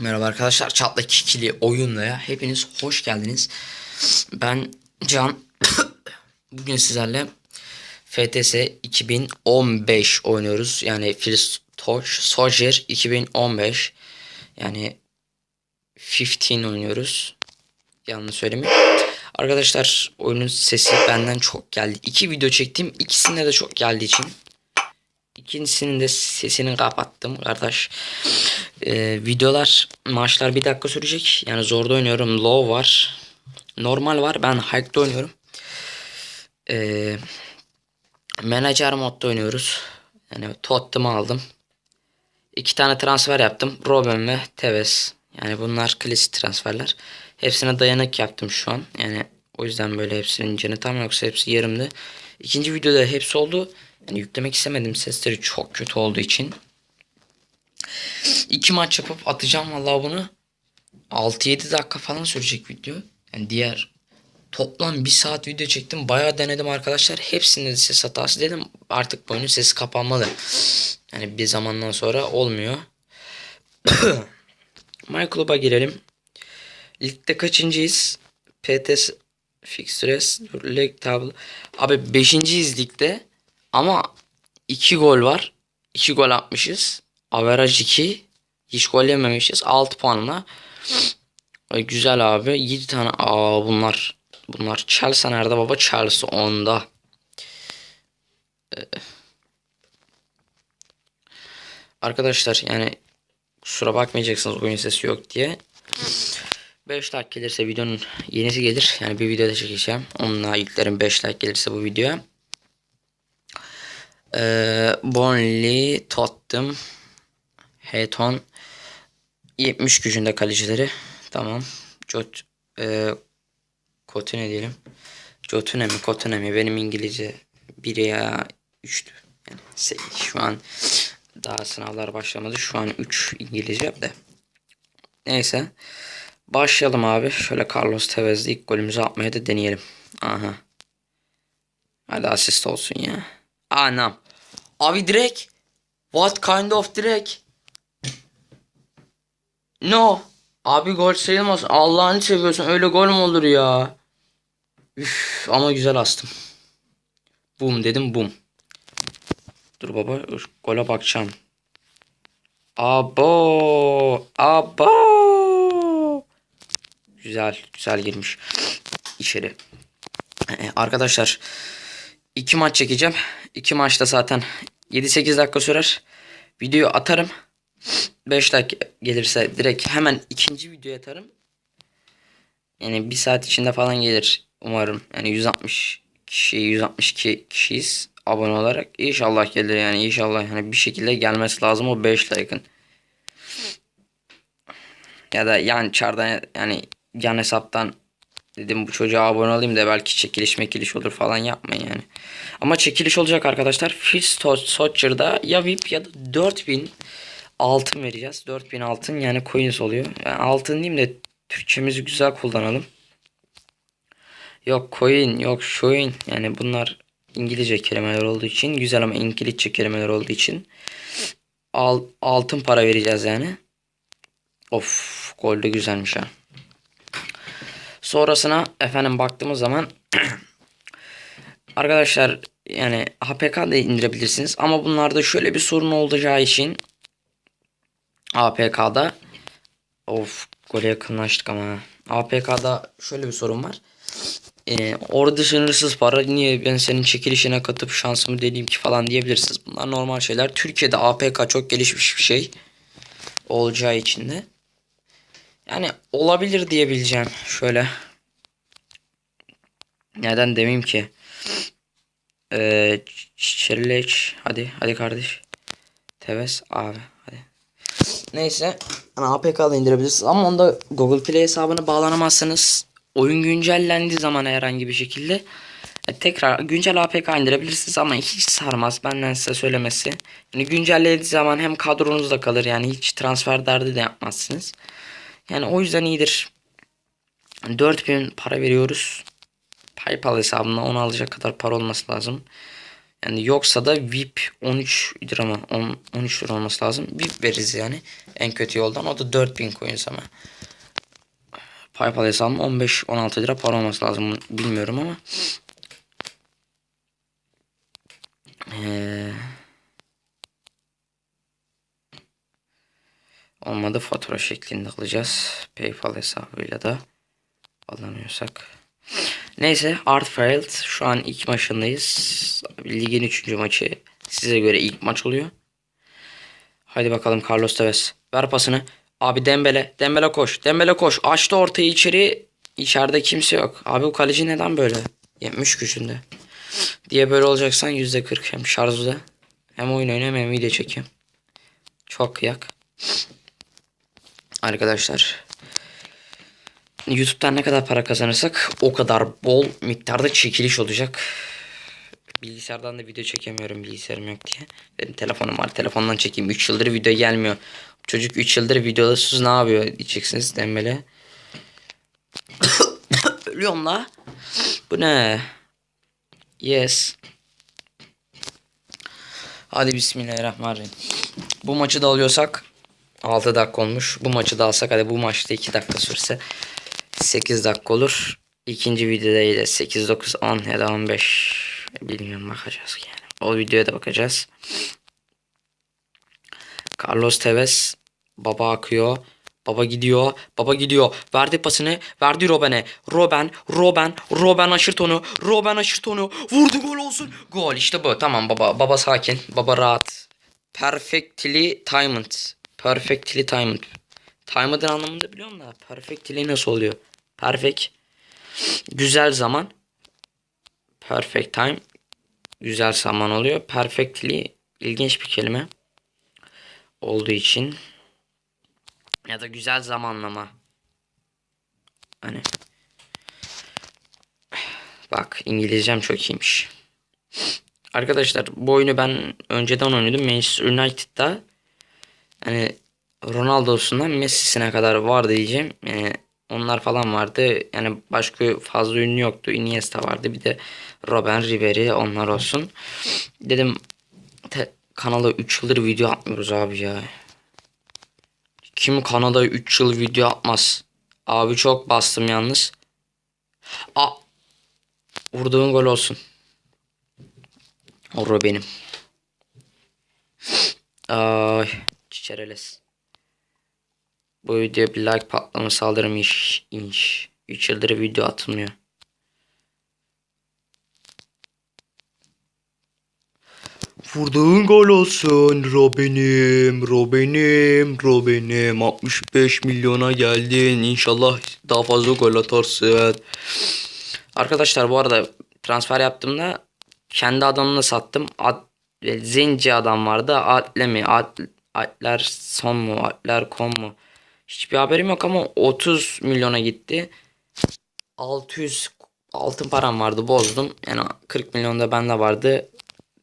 Merhaba arkadaşlar. Çatla Kikili oyunlaya hepiniz hoş geldiniz. Ben Can. Bugün sizlerle FTS 2015 oynuyoruz. Yani Touch Soldier 2015. Yani 15 oynuyoruz. Yanlış söylemeyeyim. Arkadaşlar oyunun sesi benden çok geldi. İki video çektim. İkisinde de çok geldiği için İkincisinin de sesini kapattım kardeş. Ee, videolar maçlar bir dakika sürecek. Yani zorda oynuyorum. Low var. Normal var. Ben hight'da oynuyorum. Ee, Manager modda oynuyoruz. Yani Tottenham'ı aldım. İki tane transfer yaptım. Robin ve Tevez. Yani bunlar klasik transferler. Hepsine dayanık yaptım şu an. Yani o yüzden böyle hepsinin canı tam yoksa hepsi yarımdı. İkinci videoda hepsi oldu. Yani yüklemek istemedim sesleri çok kötü olduğu için. İki maç yapıp atacağım vallahi bunu. 6-7 dakika falan sürecek video. Yani diğer toplam bir saat video çektim. Bayağı denedim arkadaşlar. Hepsinde de ses hatası dedim. Artık bu oyunun sesi kapanmalı. Yani bir zamandan sonra olmuyor. My Club'a girelim. Ligde kaçıncıyız? PTS Fixtures Leg Table. Abi 5. ligde ama 2 gol var. 2 gol atmışız. Average 2. Hiç gol yememişiz. 6 puanla. Güzel abi. 7 tane. Aa bunlar. Bunlar. Chelsea nerede baba? Chelsea onda. Ee, arkadaşlar yani kusura bakmayacaksınız oyun sesi yok diye. 5 like gelirse videonun yenisi gelir. Yani bir videoda çekeceğim. Onunla yüklerim 5 like gelirse bu videoya. Ee, Burnley, Tottenham, Heton 70 gücünde kalecileri. Tamam. Jot e, Kotune diyelim. Jotune mi Kotune mi benim İngilizce 1 ya 3'tü. Yani şu an daha sınavlar başlamadı. Şu an 3 İngilizce de. Neyse. Başlayalım abi. Şöyle Carlos Tevez'le ilk golümüzü atmaya da deneyelim. Aha. Hadi asist olsun ya. Anam. Abi direkt. What kind of direkt? No. Abi gol sayılmaz. Allah'ını seviyorsun. Öyle gol mü olur ya? Üf, ama güzel astım. Boom dedim boom. Dur baba gole bakacağım. Abo. Abo. Güzel. Güzel girmiş. içeri. Ee, arkadaşlar. İki maç çekeceğim. İki maçta zaten 7-8 dakika sürer. Videoyu atarım. 5 dakika gelirse direkt hemen ikinci videoya atarım. Yani bir saat içinde falan gelir umarım. Yani 160 kişi 162 kişiyiz abone olarak. İnşallah gelir yani inşallah yani bir şekilde gelmesi lazım o 5 like'ın. Ya da yan çardan yani yan hesaptan dedim bu çocuğa abone olayım da belki çekiliş mekiliş olur falan yapmayın yani. Ama çekiliş olacak arkadaşlar. Fist Socher'da ya VIP ya da 4000 altın vereceğiz. 4000 altın yani coins oluyor. Yani altın diyeyim de Türkçemizi güzel kullanalım. Yok coin yok shoin yani bunlar İngilizce kelimeler olduğu için güzel ama İngilizce kelimeler olduğu için al, altın para vereceğiz yani. Of gol de güzelmiş ha. Sonrasına efendim baktığımız zaman arkadaşlar yani APK da indirebilirsiniz ama bunlarda şöyle bir sorun olacağı için APK'da of gole yakınlaştık ama APK'da şöyle bir sorun var. Ee, orada sınırsız para niye ben senin çekilişine katıp şansımı deneyeyim ki falan diyebilirsiniz. Bunlar normal şeyler. Türkiye'de APK çok gelişmiş bir şey olacağı için de. Yani olabilir diyebileceğim. Şöyle. Neden demeyeyim ki? Ee. Hadi. Hadi kardeş. Teves abi. Hadi. Neyse. Hani APK'da indirebilirsiniz. Ama onda Google Play hesabına bağlanamazsınız. Oyun güncellendiği zaman herhangi bir şekilde e, tekrar güncel APK indirebilirsiniz ama hiç sarmaz benden size söylemesi. Yani güncellediği zaman hem kadronuzda kalır yani hiç transfer derdi de yapmazsınız. Yani o yüzden iyidir. 4000 para veriyoruz. PayPal hesabına onu alacak kadar para olması lazım. Yani yoksa da VIP 13 lira mı? 10, 13 lira olması lazım. VIP veririz yani. En kötü yoldan. O da 4000 coins ama. PayPal hesabım 15-16 lira para olması lazım. Bilmiyorum ama. Ee, olmadı fatura şeklinde alacağız. PayPal hesabıyla da alamıyorsak. Neyse Artfield şu an ilk maçındayız. Ligin 3. maçı size göre ilk maç oluyor. Haydi bakalım Carlos Tevez. Ver pasını. Abi Dembele. Dembele koş. Dembele koş. Açtı ortayı içeri. İçeride kimse yok. Abi bu kaleci neden böyle? 70 gücünde. Diye böyle olacaksan %40 hem şarjda. Hem oyun oynuyorum hem video çekiyorum. Çok kıyak. Arkadaşlar. YouTube'dan ne kadar para kazanırsak o kadar bol miktarda çekiliş olacak. Bilgisayardan da video çekemiyorum bilgisayarım yok diye. Dedim telefonum var telefondan çekeyim. 3 yıldır video gelmiyor. Çocuk 3 yıldır videoda sus ne yapıyor diyeceksiniz Dembele. Ölüyorum la. Bu ne? Yes. Hadi bismillahirrahmanirrahim. Bu maçı da alıyorsak 6 dakika olmuş. Bu maçı da alsak hadi bu maçta 2 dakika sürse 8 dakika olur. İkinci videoda yine 8, 9, 10 ya da 15 bilmiyorum bakacağız yani. O videoya da bakacağız. Carlos Tevez baba akıyor. Baba gidiyor. Baba gidiyor. Verdi pasını. Verdi Robben'e. Robben. Robben. Robben aşırt onu. Robben aşırt onu. Vurdu gol olsun. Gol işte bu. Tamam baba. Baba sakin. Baba rahat. Perfectly timed. Perfectly timed. Timed anlamında biliyorum da. Perfectly nasıl oluyor? Perfect. Güzel zaman. Perfect time. Güzel zaman oluyor. Perfectly ilginç bir kelime. Olduğu için ya da güzel zamanlama. Hani bak İngilizcem çok iyiymiş. Arkadaşlar bu oyunu ben önceden oynuyordum Manchester United'da. Hani Ronaldo'sundan Messi'sine kadar vardı diyeceğim. Yani onlar falan vardı. Yani başka fazla ünlü yoktu. Iniesta vardı. Bir de Robben Ribery onlar olsun. Dedim te, kanala 3 yıldır video atmıyoruz abi ya. Kim kanada 3 yıl video atmaz? Abi çok bastım yalnız. A Vurduğun gol olsun. O benim. Ay çiçereles. Bu videoya bir like patlaması alırım iş. inş. 3 yıldır video atılmıyor. Vurduğun gol olsun Robin'im, Robin'im, Robin'im 65 milyona geldin İnşallah daha fazla gol atarsın Arkadaşlar bu arada transfer yaptığımda kendi adamını sattım Ad, Zenci adam vardı Atle mi At, Atler son mu Atler kom mu Hiçbir haberim yok ama 30 milyona gitti 600 altın param vardı bozdum yani 40 milyon da bende vardı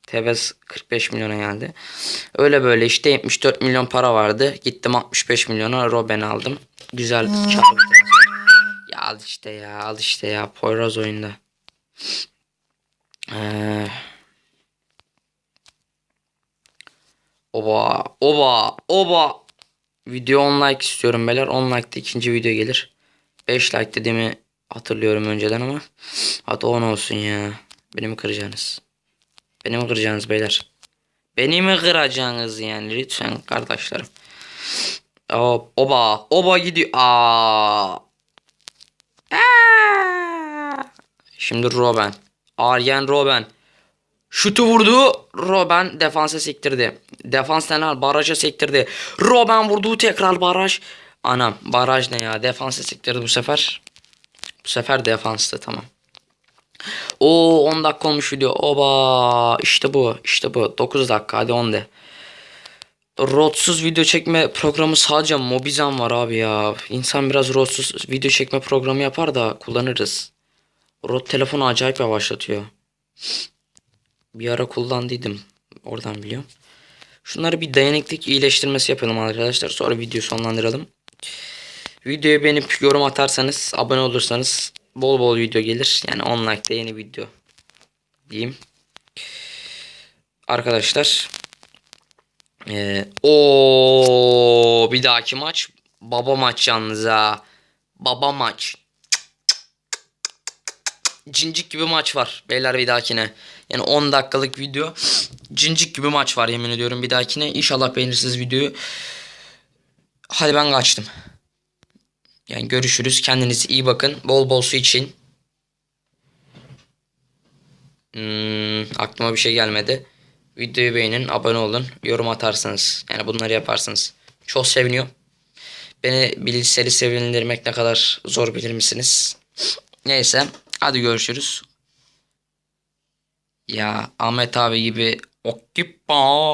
Tevez 45 milyona geldi. Öyle böyle işte 74 milyon para vardı. Gittim 65 milyona Robben aldım. Güzel kar. Ya al işte ya al işte ya Poyraz oyunda. Ee, oba oba oba. Video 10 like istiyorum beyler. 10 like'da ikinci video gelir. 5 like dediğimi hatırlıyorum önceden ama. Hadi 10 olsun ya. Beni mi kıracaksınız? Beni mi kıracaksınız beyler? Beni mi kıracaksınız yani lütfen kardeşlerim. Oba, oba gidiyor. Aa. Aa. Şimdi Robben. Arjen Robben. Şutu vurdu. Robben defansa sektirdi. Defans neler? Baraja sektirdi. Robben vurdu tekrar baraj. Anam baraj ne ya? Defansa sektirdi bu sefer. Bu sefer defanstı tamam. O 10 dakika olmuş video. Oba işte bu işte bu 9 dakika hadi 10 de. Rodsuz video çekme programı sadece Mobizan var abi ya. İnsan biraz rodsuz video çekme programı yapar da kullanırız. Rod telefonu acayip yavaşlatıyor. Bir ara kullandıydım. Oradan biliyorum. Şunları bir dayanıklık iyileştirmesi yapalım arkadaşlar. Sonra video sonlandıralım. Videoyu beğenip yorum atarsanız, abone olursanız bol bol video gelir. Yani 10 like'da yeni video diyeyim. arkadaşlar. Ee, o bir dahaki maç baba maç yalnız ha. Baba maç. Cincik gibi maç var beyler bir dahakine. Yani 10 dakikalık video. Cincik gibi maç var yemin ediyorum bir dahakine. İnşallah beğenirsiniz videoyu. Hadi ben kaçtım. Yani görüşürüz. Kendinize iyi bakın. Bol bol su için. Hmm, aklıma bir şey gelmedi. Videoyu beğenin, abone olun, yorum atarsanız. Yani bunları yaparsınız. Çok seviniyor. Beni bilgisayarı sevindirmek ne kadar zor bilir misiniz? Neyse. Hadi görüşürüz. Ya Ahmet abi gibi okkipa